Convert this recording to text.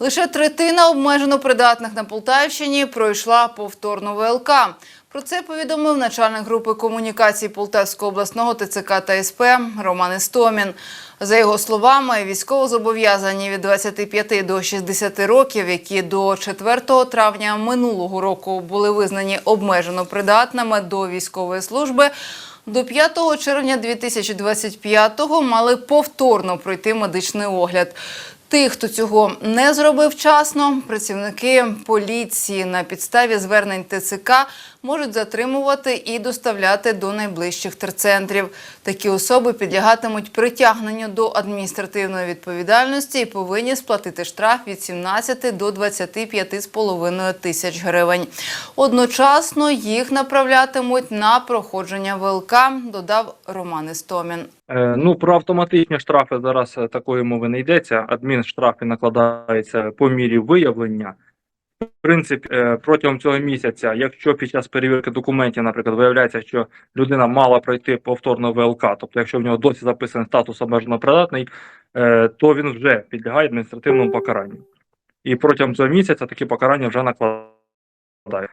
Лише третина обмежено придатних на Полтавщині пройшла повторну ВЛК. Про це повідомив начальник групи комунікацій Полтавського обласного ТЦК та СП Роман Істомін. За його словами, військовозобов'язані від 25 до 60 років, які до 4 травня минулого року були визнані обмежено придатними до військової служби, до 5 червня 2025-го мали повторно пройти медичний огляд. Тих, хто цього не зробив вчасно, працівники поліції на підставі звернень ТЦК можуть затримувати і доставляти до найближчих терцентрів. Такі особи підлягатимуть притягненню до адміністративної відповідальності і повинні сплатити штраф від 17 до 25,5 тисяч гривень. Одночасно їх направлятимуть на проходження ВЛК, додав Роман Істомін. Е, Ну, про автоматичні штрафи зараз е, такої мови не йдеться. Адмінштрафи накладаються по мірі виявлення. В принципі, е, протягом цього місяця, якщо під час перевірки документів, наприклад, виявляється, що людина мала пройти повторно ВЛК, тобто якщо в нього досі записаний статус обмежено придатний, е, то він вже підлягає адміністративному покаранню. І протягом цього місяця такі покарання вже накладають.